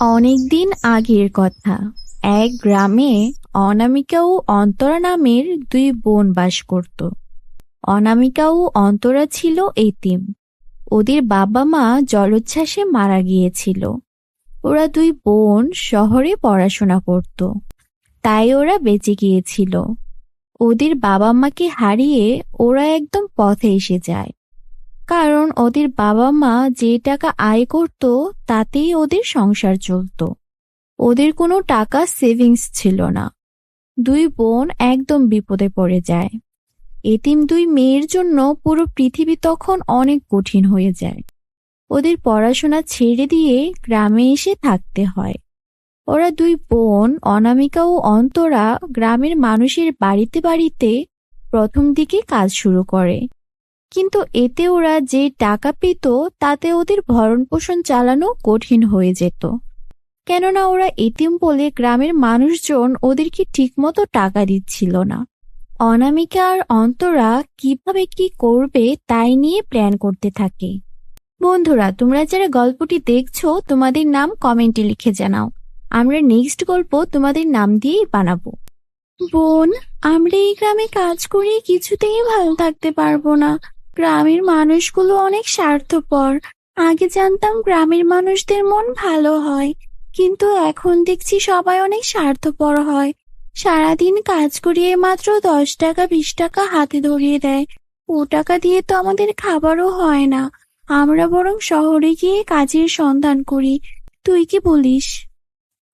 অনেক দিন আগের কথা। এক গ্রামে অনামিকা ও অন্তরা নামের দুই বোন বাস করত। অনামিকা ও অন্তরা ছিল এতিম। ওদের বাবা মা জলোচ্ছ্বাসে মারা গিয়েছিল। ওরা দুই বোন শহরে পড়াশোনা করত। তাই ওরা বেঁচে গিয়েছিল। ওদের বাবা মাকে হারিয়ে ওরা একদম পথে এসে যায়। কারণ ওদের বাবা মা যে টাকা আয় করত, তাতেই ওদের সংসার চলত। ওদের কোনো টাকা সেভিংস ছিল না। দুই বোন একদম বিপদে পড়ে যায়। এতিম দুই মেয়ের জন্য পুরো পৃথিবী তখন অনেক কঠিন হয়ে যায়। ওদের পড়াশোনা ছেড়ে দিয়ে গ্রামে এসে থাকতে হয়। ওরা দুই বোন, অনামিকা ও অন্তরা, গ্রামের মানুষের বাড়িতে বাড়িতে প্রথম দিকে কাজ শুরু করে। কিন্তু এতে ওরা যে টাকা পেত, তাতে ওদের ভরণ পোষণ চালানো কঠিন হয়ে যেত। কেননা ওরা এতিম বলে গ্রামের মানুষজন ওদেরকে ঠিকমতো টাকা দিচ্ছিল না। অনামিকা আর অন্তরা কীভাবে কি করবে তাই নিয়ে প্ল্যান করতে থাকে। বন্ধুরা, তোমরা যারা গল্পটি দেখছ, তোমাদের নাম কমেন্টে লিখে জানাও। আমরা নেক্সট গল্প তোমাদের নাম দিয়েই বানাবো। বোন, আমরা এই গ্রামে কাজ করে কিছুতেই ভালো থাকতে পারব না। গ্রামের মানুষগুলো অনেক স্বার্থপর। আগে জানতাম গ্রামের মানুষদের মন ভালো হয়, কিন্তু এখন দেখছি সবাই অনেক স্বার্থপর হয়। সারাদিন কাজ করিয়ে মাত্র দশ টাকা, বিশ টাকা হাতে ধরিয়ে দেয়। ও টাকা দিয়ে তো আমাদের খাবারও হয় না। আমরা বরং শহরে গিয়ে কাজের সন্ধান করি। তুই কি বলিস?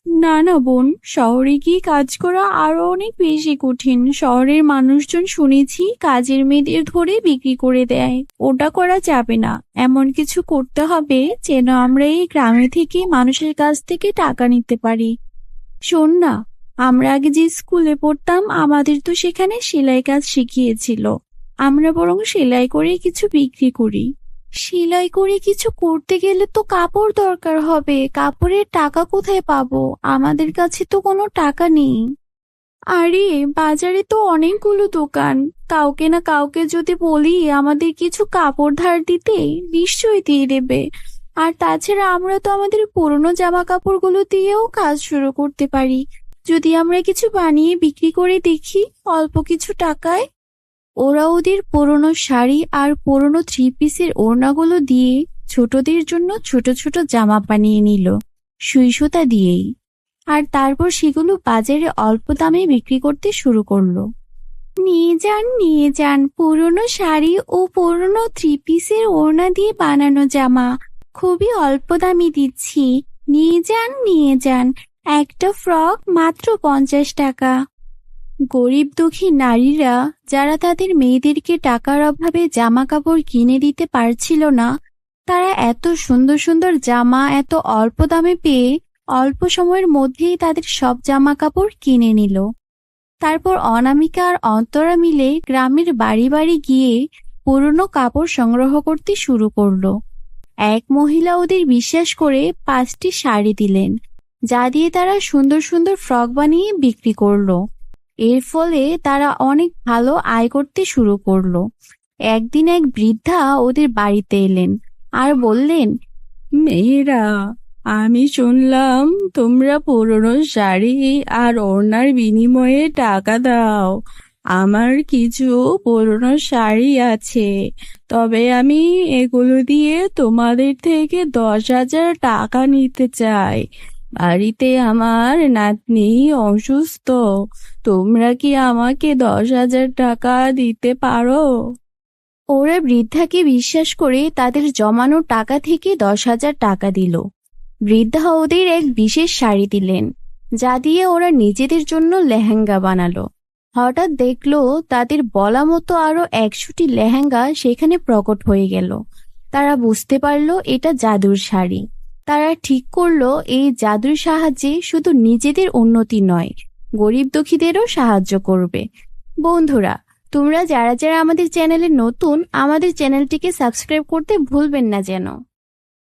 না না বোন, শহরে গিয়ে কাজ করা আরও অনেক বেশি কঠিন। শহরের মানুষজন শুনেছি কাজের মেয়েদের ধরে বিক্রি করে দেয়। ওটা করা যাবে না। এমন কিছু করতে হবে যেন আমরা এই গ্রামে থেকে মানুষের কাছ থেকে টাকা নিতে পারি। শোন না, আমরা আগে যে স্কুলে পড়তাম, আমাদের তো সেখানে সেলাই কাজ শিখিয়েছিল। আমরা বরং সেলাই করে কিছু বিক্রি করি। সেলাই করে কিছু করতে গেলে তো কাপড় দরকার হবে। কাপড়ের টাকা কোথায় পাবো? আমাদের কাছে তো কোনো টাকা নেই। আরে, বাজারে তো অনেকগুলো দোকান। কাউকে না কাউকে যদি বলি আমাদের কিছু কাপড় ধার দিতে, নিশ্চয়ই দিয়ে দেবে। আর তাছাড়া আমরা তো আমাদের পুরনো জামা কাপড়গুলো দিয়েও কাজ শুরু করতে পারি। যদি আমরা কিছু বানিয়ে বিক্রি করে দেখি অল্প কিছু টাকায়। ওরা ওদের পুরনো শাড়ি আর পুরনো থ্রি পিসের ওড়নাগুলো দিয়ে ছোটদের জন্য ছোট ছোট জামা বানিয়ে নিল সুইসুতা দিয়েই। আর তারপর সেগুলো বাজারে অল্প দামে বিক্রি করতে শুরু করল। নিয়ে যান নিয়ে যান, পুরনো শাড়ি ও পুরনো থ্রি পিসের ওড়না দিয়ে বানানো জামা। খুবই অল্প দামি দিচ্ছি। নিয়ে যান নিয়ে যান। একটা ফ্রক মাত্র পঞ্চাশ টাকা। গরিব দুঃখী নারীরা যারা তাদের মেয়েদেরকে টাকার অভাবে জামা কাপড় কিনে দিতে পারছিল না, তারা এত সুন্দর সুন্দর জামা এত অল্প দামে পেয়ে অল্প সময়ের মধ্যেই তাদের সব জামা কাপড় কিনে নিল। তারপর অনামিকা আর অন্তরা মিলে গ্রামের বাড়ি বাড়ি গিয়ে পুরনো কাপড় সংগ্রহ করতে শুরু করল। এক মহিলা ওদের বিশ্বাস করে পাঁচটি শাড়ি দিলেন, যা দিয়ে তারা সুন্দর সুন্দর ফ্রক বানিয়ে বিক্রি করল। এর ফলে তারা অনেক ভালো আয় করতে শুরু করল। একদিন এক বৃদ্ধা ওদের বাড়িতে এলেন আর বললেন, মেয়েরা, আমি শুনলাম তোমরা পুরনো শাড়ি আর ওড়নার বিনিময়ে টাকা দাও। আমার কিছু পুরনো শাড়ি আছে, তবে আমি এগুলো দিয়ে তোমাদের থেকে দশ হাজার টাকা নিতে চাই। বাড়িতে আমার নাতনি অসুস্থ। তোমরা কি আমাকে দশ হাজার টাকা দিতে পারো? ওরা বৃদ্ধাকে বিশ্বাস করে তাদের জমানো টাকা থেকে দশ হাজার টাকা দিল। বৃদ্ধা ওদের এক বিশেষ শাড়ি দিলেন, যা দিয়ে ওরা নিজেদের জন্য লেহেঙ্গা বানালো। হঠাৎ দেখল তাদের বলা মতো আরও একশোটি লেহেঙ্গা সেখানে প্রকট হয়ে গেল। তারা বুঝতে পারল এটা জাদুর শাড়ি। তারা ঠিক করল, এই জাদুর সাহায্যে শুধু নিজেদের উন্নতি নয়, গরিব দুঃখীদেরও সাহায্য করবে। বন্ধুরা, তোমরা যারা যারা আমাদের চ্যানেলে নতুন, আমাদের চ্যানেলটিকে সাবস্ক্রাইব করতে ভুলবেন না যেন।